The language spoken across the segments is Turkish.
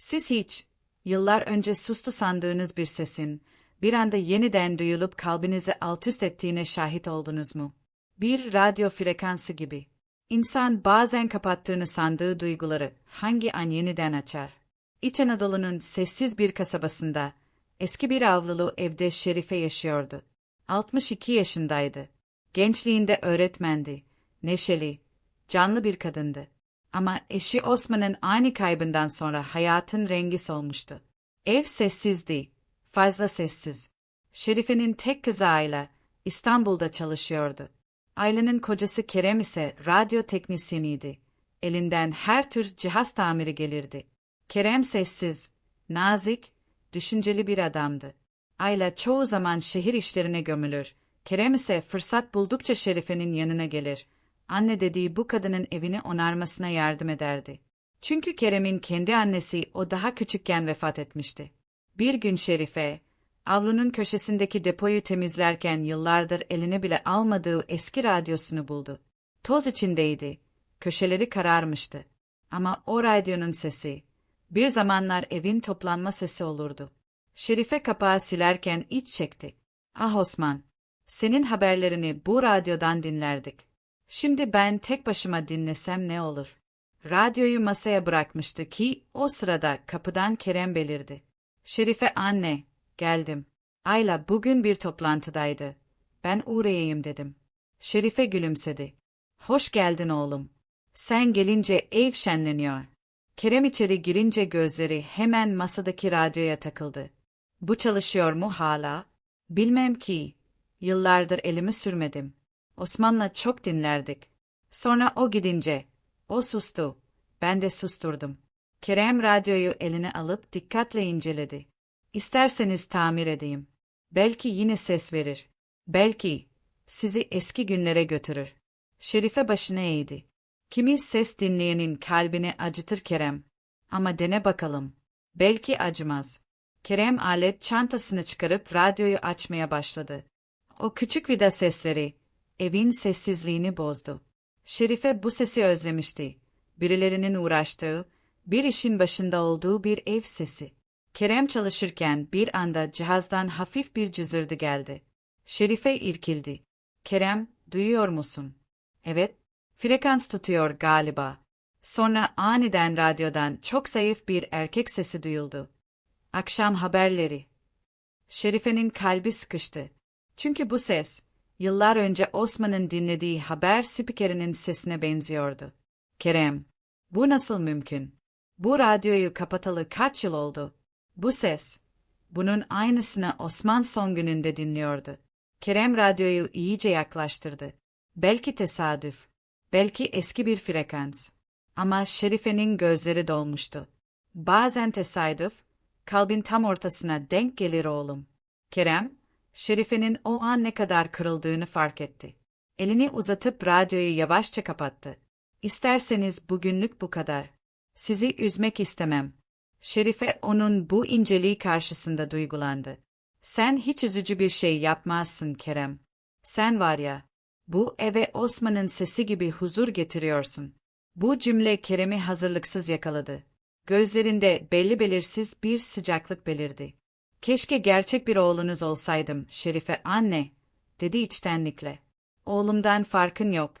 Siz hiç, yıllar önce sustu sandığınız bir sesin, bir anda yeniden duyulup kalbinizi alt üst ettiğine şahit oldunuz mu? Bir radyo frekansı gibi. İnsan bazen kapattığını sandığı duyguları hangi an yeniden açar? İç Anadolu'nun sessiz bir kasabasında, eski bir avlulu evde Şerife yaşıyordu. 62 yaşındaydı. Gençliğinde öğretmendi. Neşeli, canlı bir kadındı. Ama eşi Osman'ın ani kaybından sonra hayatın rengi solmuştu. Ev sessizdi, fazla sessiz. Şerife'nin tek kızı Ayla, İstanbul'da çalışıyordu. Ayla'nın kocası Kerem ise radyo teknisyeniydi. Elinden her tür cihaz tamiri gelirdi. Kerem sessiz, nazik, düşünceli bir adamdı. Ayla çoğu zaman şehir işlerine gömülür. Kerem ise fırsat buldukça Şerife'nin yanına gelir. Anne dediği bu kadının evini onarmasına yardım ederdi. Çünkü Kerem'in kendi annesi o daha küçükken vefat etmişti. Bir gün Şerife, avlunun köşesindeki depoyu temizlerken yıllardır eline bile almadığı eski radyosunu buldu. Toz içindeydi, köşeleri kararmıştı. Ama o radyonun sesi, bir zamanlar evin toplanma sesi olurdu. Şerife kapağı silerken iç çekti. Ah Osman, senin haberlerini bu radyodan dinlerdik. Şimdi ben tek başıma dinlesem ne olur? Radyoyu masaya bırakmıştı ki o sırada kapıdan Kerem belirdi. Şerife anne, geldim. Ayla bugün bir toplantıdaydı. Ben uğrayayım dedim. Şerife gülümsedi. Hoş geldin oğlum. Sen gelince ev şenleniyor. Kerem içeri girince gözleri hemen masadaki radyoya takıldı. Bu çalışıyor mu hala? Bilmem ki. Yıllardır elimi sürmedim. Osman'la çok dinlerdik. Sonra o gidince, o sustu. Ben de susturdum. Kerem radyoyu eline alıp dikkatle inceledi. İsterseniz tamir edeyim. Belki yine ses verir. Belki sizi eski günlere götürür. Şerife başını eğdi. Kimi ses dinleyenin kalbini acıtır Kerem. Ama dene bakalım. Belki acımaz. Kerem alet çantasını çıkarıp radyoyu açmaya başladı. O küçük vida sesleri, evin sessizliğini bozdu. Şerife bu sesi özlemişti. Birilerinin uğraştığı, bir işin başında olduğu bir ev sesi. Kerem çalışırken bir anda cihazdan hafif bir cızırdı geldi. Şerife irkildi. Kerem, duyuyor musun? Evet, frekans tutuyor galiba. Sonra aniden radyodan çok zayıf bir erkek sesi duyuldu. Akşam haberleri. Şerife'nin kalbi sıkıştı. Çünkü bu ses, yıllar önce Osman'ın dinlediği haber spikerinin sesine benziyordu. Kerem, bu nasıl mümkün? Bu radyoyu kapatalı kaç yıl oldu? Bu ses, bunun aynısını Osman son gününde dinliyordu. Kerem radyoyu iyice yaklaştırdı. Belki tesadüf, belki eski bir frekans. Ama Şerife'nin gözleri dolmuştu. Bazen tesadüf, kalbin tam ortasına denk gelir oğlum. Kerem, Şerife'nin o an ne kadar kırıldığını fark etti. Elini uzatıp radyoyu yavaşça kapattı. İsterseniz bugünlük bu kadar. Sizi üzmek istemem. Şerife onun bu inceliği karşısında duygulandı. Sen hiç üzücü bir şey yapmazsın Kerem. Sen var ya, bu eve Osman'ın sesi gibi huzur getiriyorsun. Bu cümle Kerem'i hazırlıksız yakaladı. Gözlerinde belli belirsiz bir sıcaklık belirdi. Keşke gerçek bir oğlunuz olsaydım, Şerife anne, dedi içtenlikle. Oğlumdan farkın yok,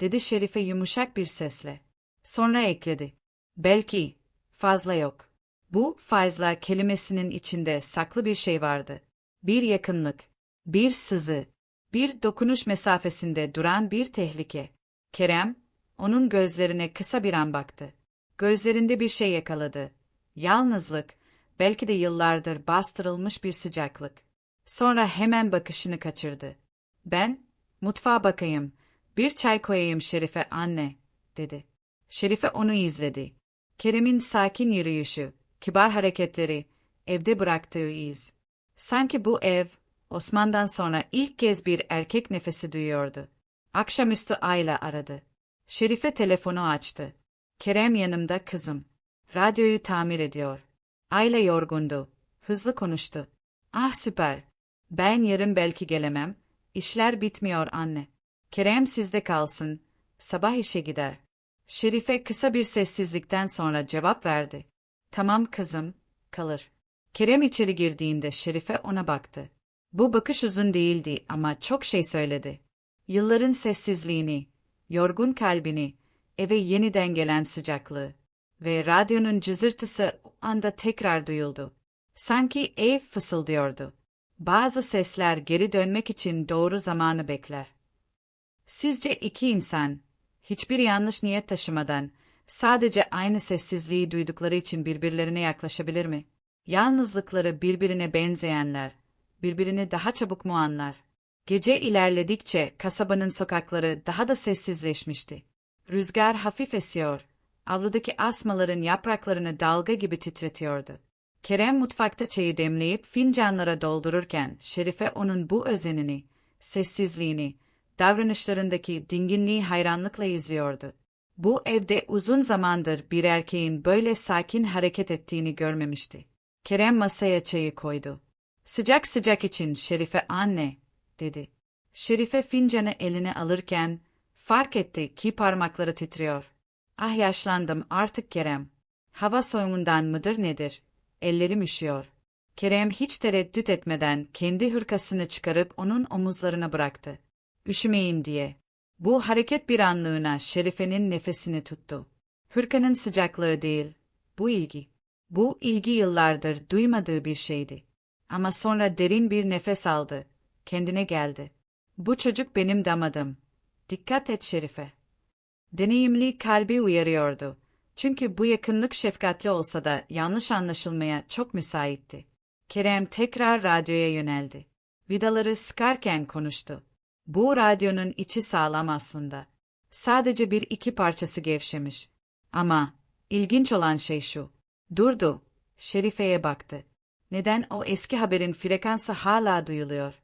dedi Şerife yumuşak bir sesle. Sonra ekledi. Belki, fazla yok. Bu fazla kelimesinin içinde saklı bir şey vardı. Bir yakınlık, bir sızı, bir dokunuş mesafesinde duran bir tehlike. Kerem, onun gözlerine kısa bir an baktı. Gözlerinde bir şey yakaladı. Yalnızlık, belki de yıllardır bastırılmış bir sıcaklık. Sonra hemen bakışını kaçırdı. Ben, mutfağa bakayım, bir çay koyayım Şerife anne, dedi. Şerife onu izledi. Kerem'in sakin yürüyüşü, kibar hareketleri, evde bıraktığı iz. Sanki bu ev, Osman'dan sonra ilk kez bir erkek nefesi duyuyordu. Akşamüstü Ayla aradı. Şerife telefonu açtı. Kerem yanımda kızım. Radyoyu tamir ediyor. Ayla yorgundu. Hızlı konuştu. Ah süper. Ben yarın belki gelemem. İşler bitmiyor anne. Kerem sizde kalsın. Sabah işe gider. Şerife kısa bir sessizlikten sonra cevap verdi. Tamam kızım, kalır. Kerem içeri girdiğinde Şerife ona baktı. Bu bakış uzun değildi ama çok şey söyledi. Yılların sessizliğini, yorgun kalbini, eve yeniden gelen sıcaklığı ve radyonun cızırtısı o anda tekrar duyuldu. Sanki ev fısıldıyordu. Bazı sesler geri dönmek için doğru zamanı bekler. Sizce iki insan, hiçbir yanlış niyet taşımadan, sadece aynı sessizliği duydukları için birbirlerine yaklaşabilir mi? Yalnızlıkları birbirine benzeyenler, birbirini daha çabuk mu anlar? Gece ilerledikçe kasabanın sokakları daha da sessizleşmişti. Rüzgar hafif esiyor, avludaki asmaların yapraklarını dalga gibi titretiyordu. Kerem mutfakta çayı demleyip fincanlara doldururken Şerife onun bu özenini, sessizliğini, davranışlarındaki dinginliği hayranlıkla izliyordu. Bu evde uzun zamandır bir erkeğin böyle sakin hareket ettiğini görmemişti. Kerem masaya çayı koydu. Sıcak sıcak için Şerife anne, dedi. Şerife fincanı eline alırken fark etti ki parmakları titriyor. Ah yaşlandım artık Kerem. Hava soğumundan mıdır nedir? Ellerim üşüyor. Kerem hiç tereddüt etmeden kendi hırkasını çıkarıp onun omuzlarına bıraktı. Üşümeyin diye. Bu hareket bir anlığına Şerife'nin nefesini tuttu. Hırkanın sıcaklığı değil, bu ilgi. Bu ilgi yıllardır duymadığı bir şeydi. Ama sonra derin bir nefes aldı. Kendine geldi. Bu çocuk benim damadım. Dikkat et Şerife. Deneyimli kalbi uyarıyordu. Çünkü bu yakınlık şefkatli olsa da yanlış anlaşılmaya çok müsaitti. Kerem tekrar radyoya yöneldi. Vidaları sıkarken konuştu. Bu radyonun içi sağlam aslında. Sadece bir iki parçası gevşemiş. Ama ilginç olan şey şu. Durdu. Şerife'ye baktı. Neden o eski haberin frekansı hala duyuluyor?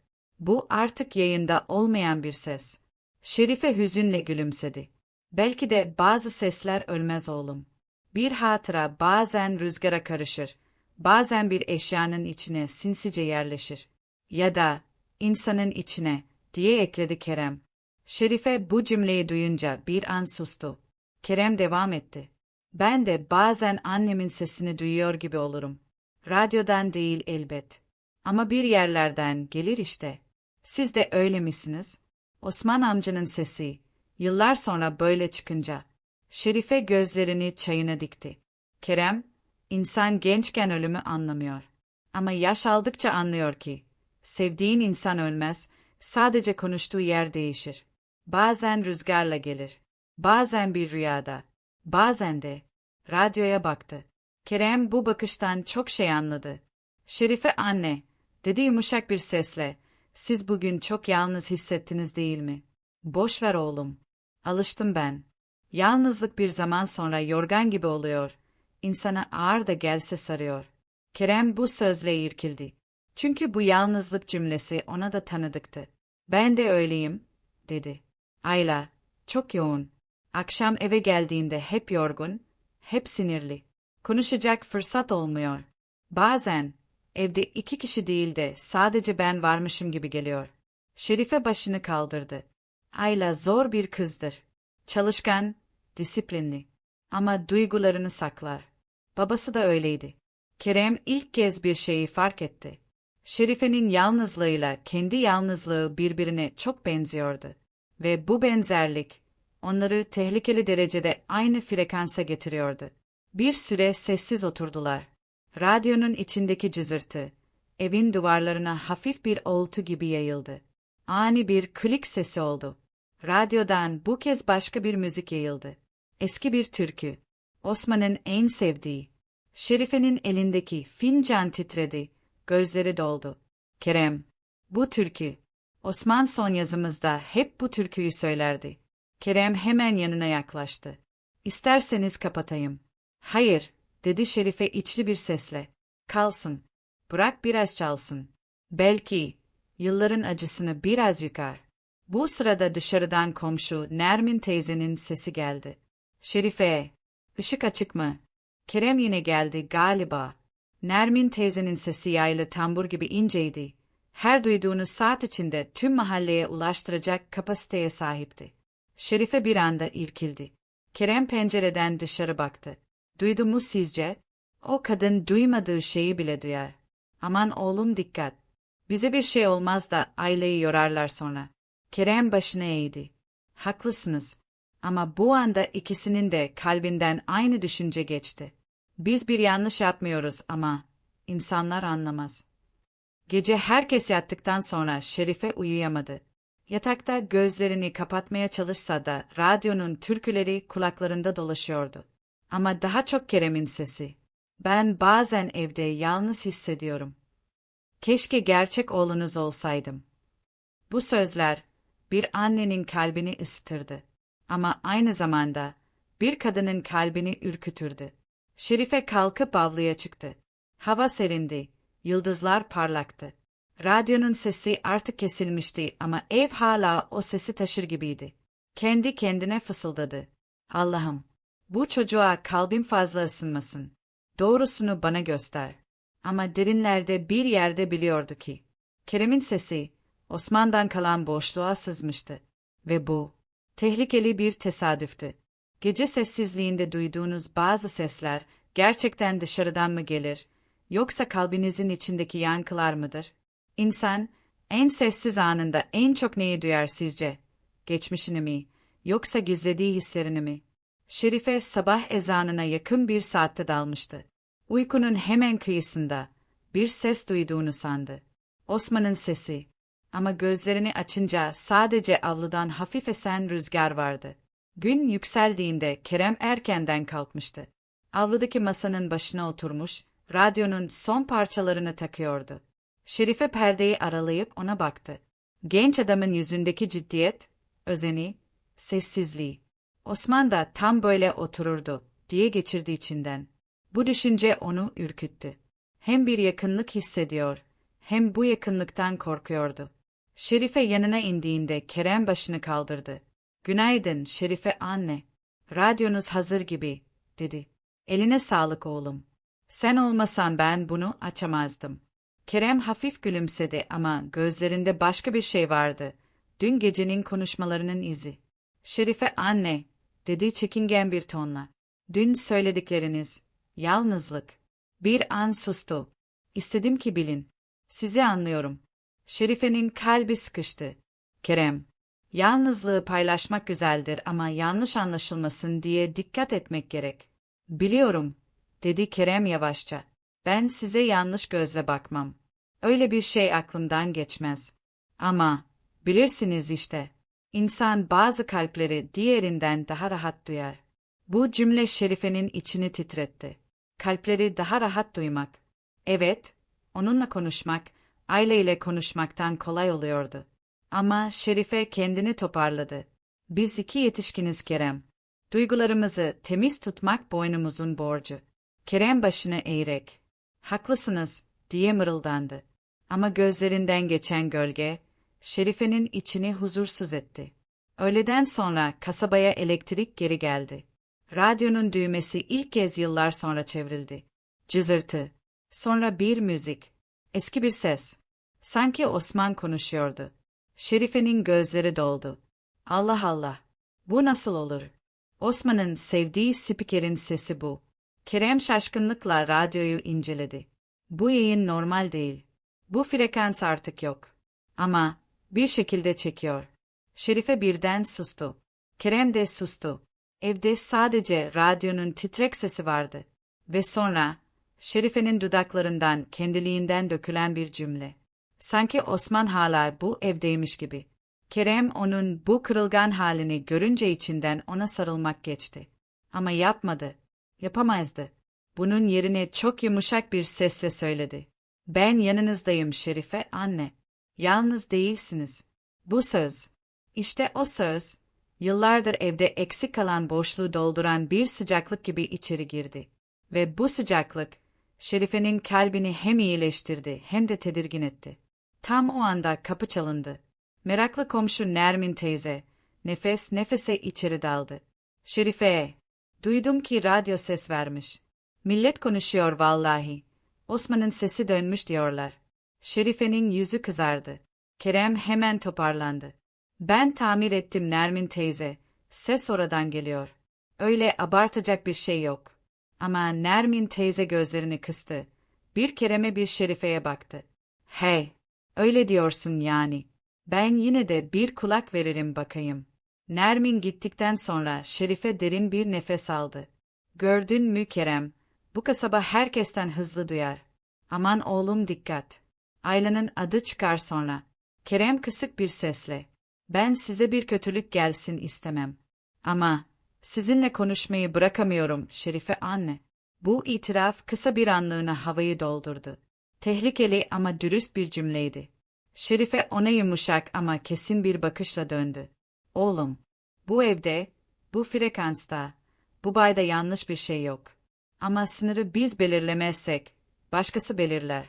Bu artık yayında olmayan bir ses. Şerife hüzünle gülümsedi. Belki de bazı sesler ölmez oğlum. Bir hatıra bazen rüzgara karışır, bazen bir eşyanın içine sinsice yerleşir. Ya da insanın içine, diye ekledi Kerem. Şerife bu cümleyi duyunca bir an sustu. Kerem devam etti. Ben de bazen annemin sesini duyuyor gibi olurum. Radyodan değil elbet. Ama bir yerlerden gelir işte. Siz de öyle misiniz? Osman amcanın sesi, yıllar sonra böyle çıkınca. Şerife gözlerini çayına dikti. Kerem, insan gençken ölümü anlamıyor. Ama yaş aldıkça anlıyor ki, sevdiğin insan ölmez, sadece konuştuğu yer değişir. Bazen rüzgarla gelir, bazen bir rüyada, bazen de. Radyoya baktı. Kerem bu bakıştan çok şey anladı. Şerife anne, dedi yumuşak bir sesle, siz bugün çok yalnız hissettiniz değil mi? Boş ver oğlum. Alıştım ben. Yalnızlık bir zaman sonra yorgan gibi oluyor. İnsana ağır da gelse sarıyor. Kerem bu sözle irkildi. Çünkü bu yalnızlık cümlesi ona da tanıdıktı. Ben de öyleyim, dedi. Ayla, çok yoğun. Akşam eve geldiğinde hep yorgun, hep sinirli. Konuşacak fırsat olmuyor. Bazen, evde iki kişi değil de sadece ben varmışım gibi geliyor. Şerife başını kaldırdı. Ayla zor bir kızdır. Çalışkan, disiplinli. Ama duygularını saklar. Babası da öyleydi. Kerem ilk kez bir şeyi fark etti. Şerife'nin yalnızlığıyla kendi yalnızlığı birbirine çok benziyordu. Ve bu benzerlik, onları tehlikeli derecede aynı frekansa getiriyordu. Bir süre sessiz oturdular. Radyonun içindeki cızırtı, evin duvarlarına hafif bir oltu gibi yayıldı. Ani bir klik sesi oldu. Radyodan bu kez başka bir müzik yayıldı. Eski bir türkü. Osman'ın en sevdiği. Şerife'nin elindeki fincan titredi, gözleri doldu. Kerem, bu türkü. Osman son yazımızda hep bu türküyü söylerdi. Kerem hemen yanına yaklaştı. İsterseniz kapatayım. Hayır, dedi Şerife içli bir sesle. Kalsın. Bırak biraz çalsın. Belki, yılların acısını biraz yıkar. Bu sırada dışarıdan komşu Nermin teyzenin sesi geldi. Şerife, ışık açık mı? Kerem yine geldi galiba. Nermin teyzenin sesi yaylı tambur gibi inceydi. Her duyduğunu saat içinde tüm mahalleye ulaştıracak kapasiteye sahipti. Şerife bir anda irkildi. Kerem pencereden dışarı baktı. Duydu mu sizce? O kadın duymadığı şeyi bile duyar. Aman oğlum dikkat. Bize bir şey olmaz da aileyi yorarlar sonra. Kerem başını eğdi. Haklısınız. Ama bu anda ikisinin de kalbinden aynı düşünce geçti. Biz bir yanlış yapmıyoruz ama insanlar anlamaz. Gece herkes yattıktan sonra Şerife uyuyamadı. Yatakta gözlerini kapatmaya çalışsa da radyonun türküleri kulaklarında dolaşıyordu. Ama daha çok Kerem'in sesi. Ben bazen evde yalnız hissediyorum. Keşke gerçek oğlunuz olsaydım. Bu sözler bir annenin kalbini ısıtırdı. Ama aynı zamanda bir kadının kalbini ürkütürdü. Şerife kalkıp avluya çıktı. Hava serindi, yıldızlar parlaktı. Radyonun sesi artık kesilmişti ama ev hala o sesi taşır gibiydi. Kendi kendine fısıldadı. Allah'ım, bu çocuğa kalbim fazla ısınmasın. Doğrusunu bana göster. Ama derinlerde bir yerde biliyordu ki, Kerem'in sesi, Osman'dan kalan boşluğa sızmıştı. Ve bu, tehlikeli bir tesadüftü. Gece sessizliğinde duyduğunuz bazı sesler, gerçekten dışarıdan mı gelir, yoksa kalbinizin içindeki yankılar mıdır? İnsan, en sessiz anında en çok neyi duyar sizce? Geçmişini mi, yoksa gizlediği hislerini mi? Şerife sabah ezanına yakın bir saatte dalmıştı. Uykunun hemen kıyısında bir ses duyduğunu sandı. Osman'ın sesi. Ama gözlerini açınca sadece avludan hafif esen rüzgar vardı. Gün yükseldiğinde Kerem erkenden kalkmıştı. Avludaki masanın başına oturmuş, radyonun son parçalarını takıyordu. Şerife perdeyi aralayıp ona baktı. Genç adamın yüzündeki ciddiyet, özeni, sessizliği. Osman da tam böyle otururdu, diye geçirdi içinden. Bu düşünce onu ürküttü. Hem bir yakınlık hissediyor, hem bu yakınlıktan korkuyordu. Şerife yanına indiğinde Kerem başını kaldırdı. Günaydın Şerife anne. Radyonuz hazır gibi, dedi. Eline sağlık oğlum. Sen olmasan ben bunu açamazdım. Kerem hafif gülümsedi ama gözlerinde başka bir şey vardı. Dün gecenin konuşmalarının izi. Şerife anne, dedi çekingen bir tonla. Dün söyledikleriniz, yalnızlık. Bir an sustu. İstedim ki bilin. Sizi anlıyorum. Şerife'nin kalbi sıkıştı. Kerem, yalnızlığı paylaşmak güzeldir ama yanlış anlaşılmasın diye dikkat etmek gerek. Biliyorum, dedi Kerem yavaşça. Ben size yanlış gözle bakmam. Öyle bir şey aklımdan geçmez. Ama, bilirsiniz işte, insan bazı kalpleri diğerinden daha rahat duyar. Bu cümle Şerife'nin içini titretti. Kalpleri daha rahat duymak. Evet, onunla konuşmak, aileyle konuşmaktan kolay oluyordu. Ama Şerife kendini toparladı. Biz iki yetişkiniz Kerem. Duygularımızı temiz tutmak boynumuzun borcu. Kerem başını eğerek. Haklısınız, diye mırıldandı. Ama gözlerinden geçen gölge, Şerife'nin içini huzursuz etti. Öğleden sonra kasabaya elektrik geri geldi. Radyonun düğmesi ilk kez yıllar sonra çevrildi. Cızırtı. Sonra bir müzik. Eski bir ses. Sanki Osman konuşuyordu. Şerife'nin gözleri doldu. Allah Allah. Bu nasıl olur? Osman'ın sevdiği spikerin sesi bu. Kerem şaşkınlıkla radyoyu inceledi. Bu yayın normal değil. Bu frekans artık yok. Ama bir şekilde çekiyor. Şerife birden sustu. Kerem de sustu. Evde sadece radyonun titrek sesi vardı. Ve sonra Şerife'nin dudaklarından kendiliğinden dökülen bir cümle. Sanki Osman hala bu evdeymiş gibi. Kerem onun bu kırılgan halini görünce içinden ona sarılmak geçti. Ama yapmadı. Yapamazdı. Bunun yerine çok yumuşak bir sesle söyledi. Ben yanınızdayım Şerife anne. Yalnız değilsiniz. Bu söz. İşte o söz. Yıllardır evde eksik kalan boşluğu dolduran bir sıcaklık gibi içeri girdi. Ve bu sıcaklık, Şerife'nin kalbini hem iyileştirdi hem de tedirgin etti. Tam o anda kapı çalındı. Meraklı komşu Nermin teyze, nefes nefese içeri daldı. Şerife, duydum ki radyo ses vermiş. Millet konuşuyor vallahi. Osman'ın sesi dönmüş diyorlar. Şerife'nin yüzü kızardı. Kerem hemen toparlandı. Ben tamir ettim Nermin teyze. Ses oradan geliyor. Öyle abartacak bir şey yok. Ama Nermin teyze gözlerini kıstı. Bir Kerem'e bir Şerife'ye baktı. Hey, öyle diyorsun yani. Ben yine de bir kulak veririm bakayım. Nermin gittikten sonra Şerife derin bir nefes aldı. Gördün mü Kerem, bu kasaba herkesten hızlı duyar. Aman oğlum dikkat. Ayla'nın adı çıkar sonra. Kerem kısık bir sesle. Ben size bir kötülük gelsin istemem. Ama sizinle konuşmayı bırakamıyorum Şerife anne. Bu itiraf kısa bir anlığına havayı doldurdu. Tehlikeli ama dürüst bir cümleydi. Şerife ona yumuşak ama kesin bir bakışla döndü. Oğlum, bu evde, bu frekansta, bu bayda yanlış bir şey yok. Ama sınırı biz belirlemezsek, başkası belirler.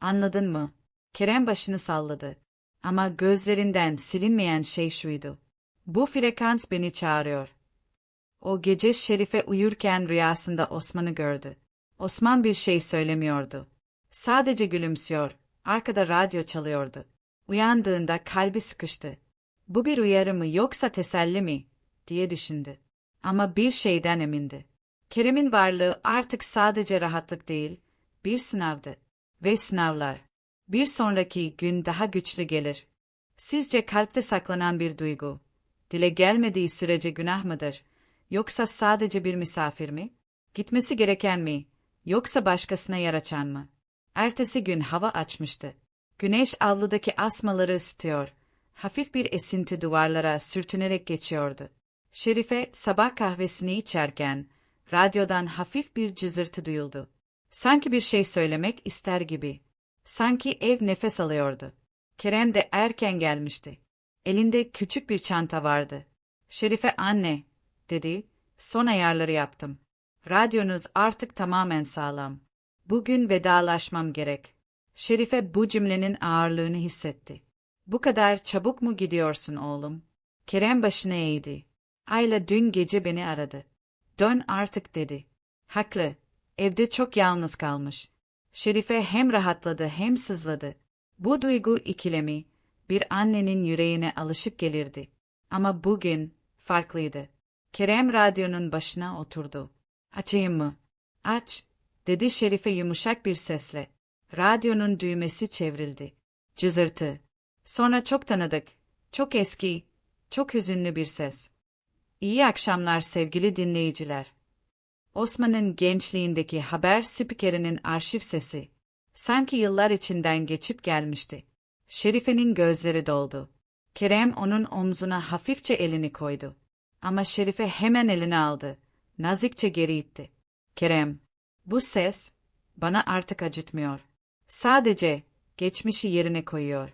Anladın mı? Kerem başını salladı. Ama gözlerinden silinmeyen şey şuydu. Bu frekans beni çağırıyor. O gece Şerife uyurken rüyasında Osman'ı gördü. Osman bir şey söylemiyordu. Sadece gülümsüyor, arkada radyo çalıyordu. Uyandığında kalbi sıkıştı. Bu bir uyarı mı yoksa teselli mi? diye düşündü. Ama bir şeyden emindi. Kerem'in varlığı artık sadece rahatlık değil, bir sınavdı. Ve sınavlar. Bir sonraki gün daha güçlü gelir. Sizce kalpte saklanan bir duygu, dile gelmediği sürece günah mıdır? Yoksa sadece bir misafir mi? Gitmesi gereken mi? Yoksa başkasına yer mı? Ertesi gün hava açmıştı. Güneş avludaki asmaları ısıtıyor. Hafif bir esinti duvarlara sürtünerek geçiyordu. Şerife sabah kahvesini içerken radyodan hafif bir cızırtı duyuldu. Sanki bir şey söylemek ister gibi. Sanki ev nefes alıyordu. Kerem de erken gelmişti. Elinde küçük bir çanta vardı. Şerife anne, dedi, son ayarları yaptım. Radyonuz artık tamamen sağlam. Bugün vedalaşmam gerek. Şerife bu cümlenin ağırlığını hissetti. Bu kadar çabuk mu gidiyorsun oğlum? Kerem başını eğdi. Ayla dün gece beni aradı. Dön artık dedi. Haklı. Evde çok yalnız kalmış. Şerife hem rahatladı hem sızladı. Bu duygu ikilemi, bir annenin yüreğine alışık gelirdi. Ama bugün farklıydı. Kerem radyonun başına oturdu. Açayım mı? Aç, dedi Şerife yumuşak bir sesle. Radyonun düğmesi çevrildi. Cızırtı. Sonra çok tanıdık, çok eski, çok hüzünlü bir ses. İyi akşamlar sevgili dinleyiciler. Osman'ın gençliğindeki haber spikerinin arşiv sesi. Sanki yıllar içinden geçip gelmişti. Şerife'nin gözleri doldu. Kerem onun omzuna hafifçe elini koydu. Ama Şerife hemen elini aldı. Nazikçe geri itti. Kerem, bu ses bana artık acıtmıyor. Sadece geçmişi yerine koyuyor.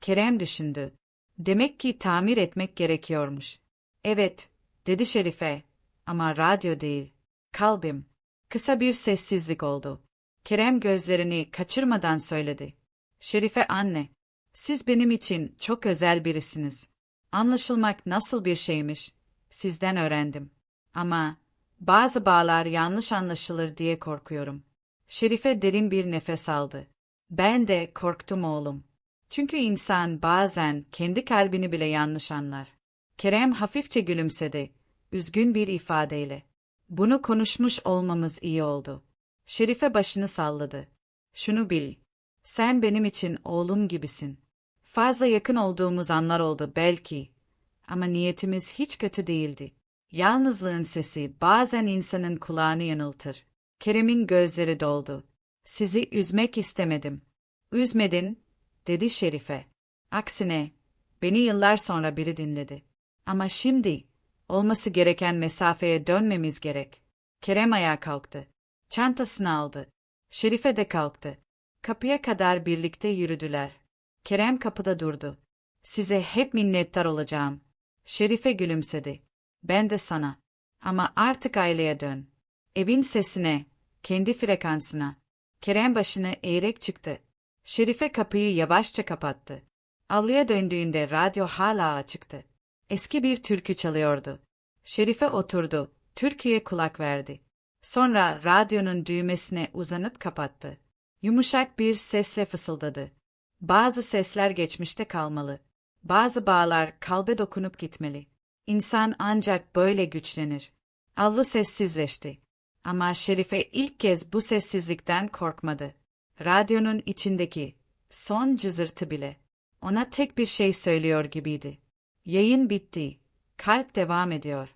Kerem düşündü. Demek ki tamir etmek gerekiyormuş. Evet, dedi Şerife. Ama radyo değil. Kalbim. Kısa bir sessizlik oldu. Kerem gözlerini kaçırmadan söyledi. Şerife anne, siz benim için çok özel birisiniz. Anlaşılmak nasıl bir şeymiş, sizden öğrendim. Ama bazı bağlar yanlış anlaşılır diye korkuyorum. Şerife derin bir nefes aldı. Ben de korktum oğlum. Çünkü insan bazen kendi kalbini bile yanlış anlar. Kerem hafifçe gülümsedi, üzgün bir ifadeyle. Bunu konuşmuş olmamız iyi oldu. Şerife başını salladı. Şunu bil, sen benim için oğlum gibisin. Fazla yakın olduğumuz anlar oldu belki. Ama niyetimiz hiç kötü değildi. Yalnızlığın sesi bazen insanın kulağını yanıltır. Kerem'in gözleri doldu. Sizi üzmek istemedim. Üzmedin, dedi Şerife. Aksine, beni yıllar sonra biri dinledi. Ama şimdi, olması gereken mesafeye dönmemiz gerek. Kerem ayağa kalktı. Çantasını aldı. Şerife de kalktı. Kapıya kadar birlikte yürüdüler. Kerem kapıda durdu. Size hep minnettar olacağım. Şerife gülümsedi. Ben de sana. Ama artık aileye dön. Evin sesine, kendi frekansına. Kerem başını eğerek çıktı. Şerife kapıyı yavaşça kapattı. Avluya döndüğünde radyo hala açıktı. Eski bir türkü çalıyordu. Şerife oturdu, türküye kulak verdi. Sonra radyonun düğmesine uzanıp kapattı. Yumuşak bir sesle fısıldadı. Bazı sesler geçmişte kalmalı. Bazı bağlar kalbe dokunup gitmeli. İnsan ancak böyle güçlenir. Avlu sessizleşti. Ama Şerife ilk kez bu sessizlikten korkmadı. Radyonun içindeki son cızırtı bile ona tek bir şey söylüyor gibiydi. Yayın bitti. Kalp devam ediyor.